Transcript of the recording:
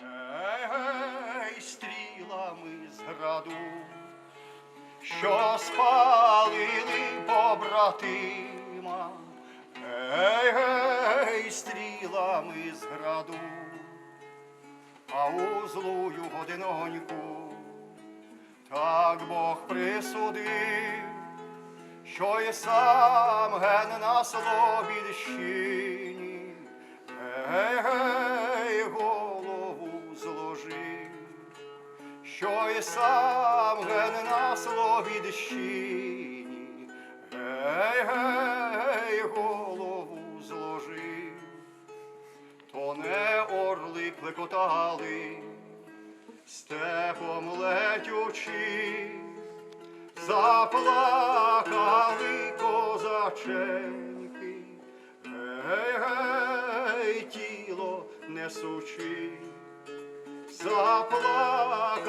Ей, стрілами з граду, що спалили побратима, Ей, гей, стрілами з граду, а у злую годиноньку так Бог присудив, що і сам ген на Словідщині, гей, гей, голову зложив, що і сам ген на Словідщині, гей, гей, голову зложив, то не орли клекотали, степом летючи, заплакали козаченьки, гей, гей, тіло несучи, заплакали